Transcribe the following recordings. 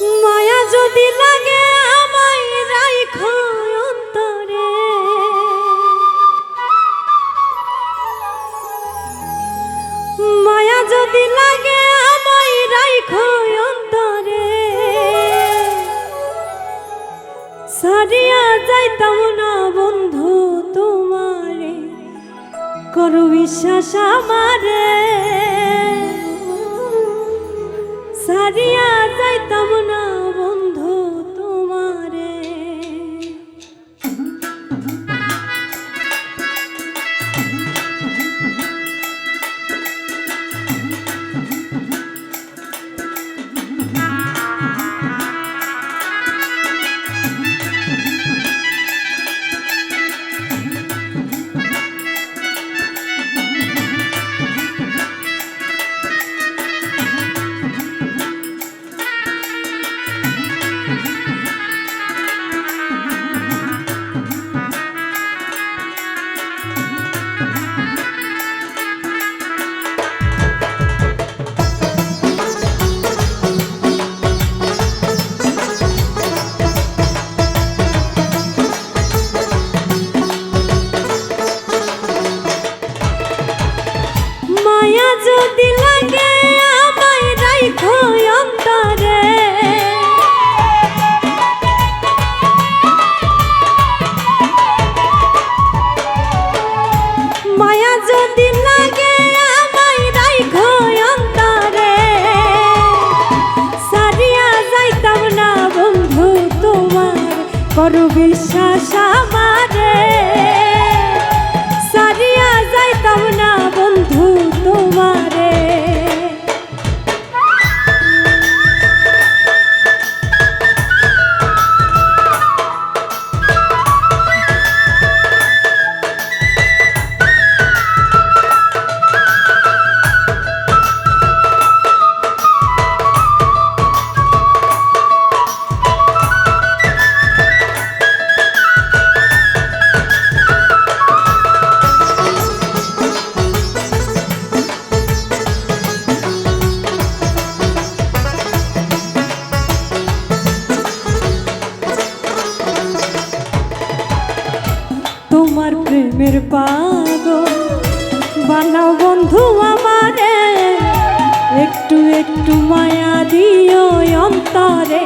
মায়া যদি লাগে আমায় রাইখো অন্তরে। মায়া যদি লাগে আমায় রাইখো অন্তরে। সারিয়া যাইতাম না বন্ধু তোমারে, করু বিশ্বাস আমারে। সারিয়া যাইতাম না। বিশ্বাস আমারে। তোমার প্রেমের পাগল। বানাও বন্ধু আমারে, একটু একটু মায়া দিও অন্তরে।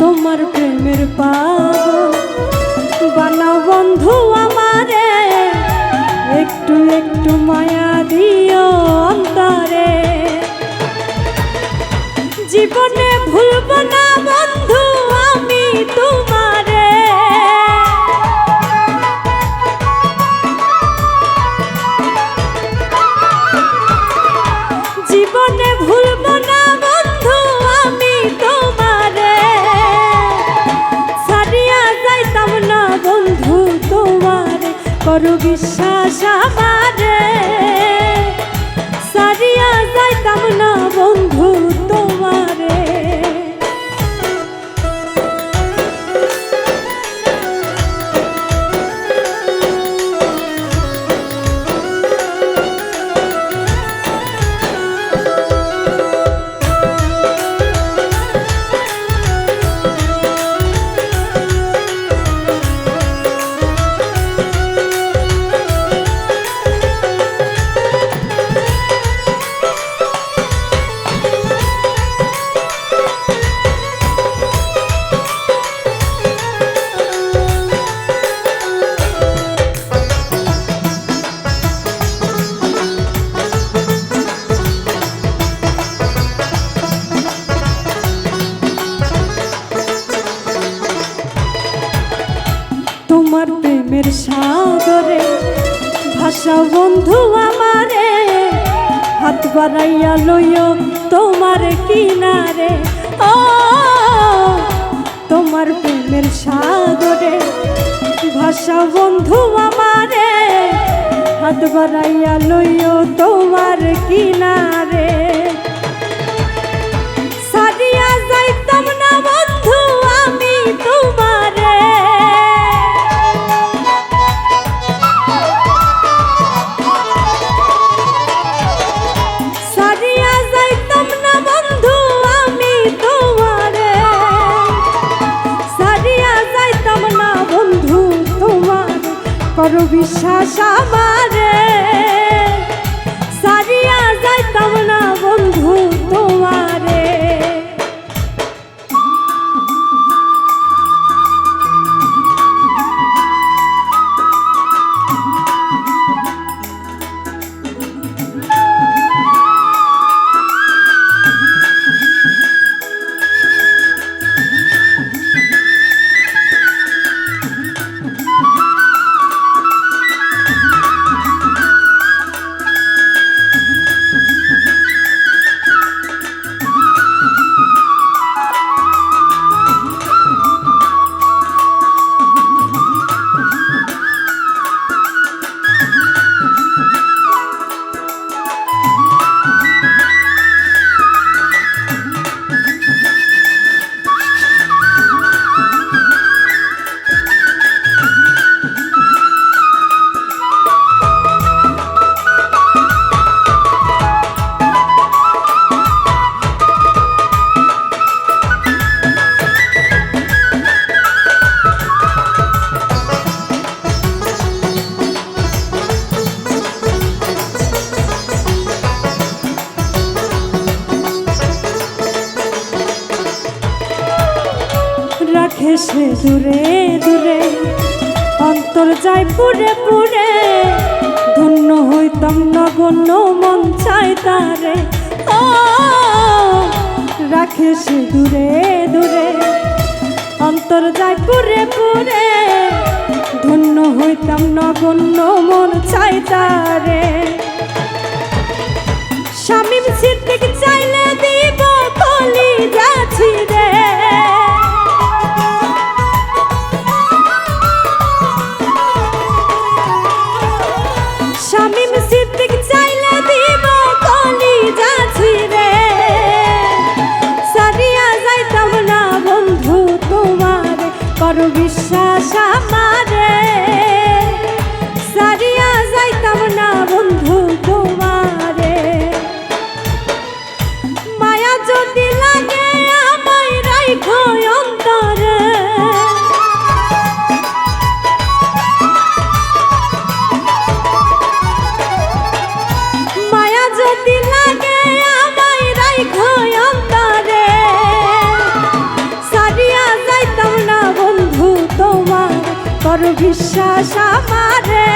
তোমার প্রেমের পাগল। বানাও বন্ধু আমারে, একটু একটু মায়া দিও অন্তরে। জীবনে ভুলব না করু বিশ্বাস আমারে। সারিয়া যাইতাম না বন্ধু তোমার। ভাষা বন্ধু আমারে, হাত বাড়াইয়া লইও তোমার কিনারে। ও, তোমার প্রেমের সাগরে, ভাষা বন্ধু আমারে, হাত বাড়াইয়া লইও তোমার কিনারে। করো বিশ্বাস আমারে। রাখে সে দূরে দূরে, অন্তর যায় পুরে পুরে। ধন্য হইতাম নগণ্য মন চাই তারে। ও, রাখে সে দূরে দূরে, অন্তর যায় পুরে পুরে। ধন্য হইতাম নগণ্য মন চাই তারে। স্বামীর সিদ্দিক চাইলে দিব কলি যাচ্ছি করো কর বিশ্বাস আমারে।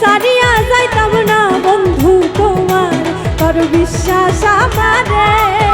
সারিয়া যাইতাম না বন্ধু তোমার তোর বিশ্বাস আমারে।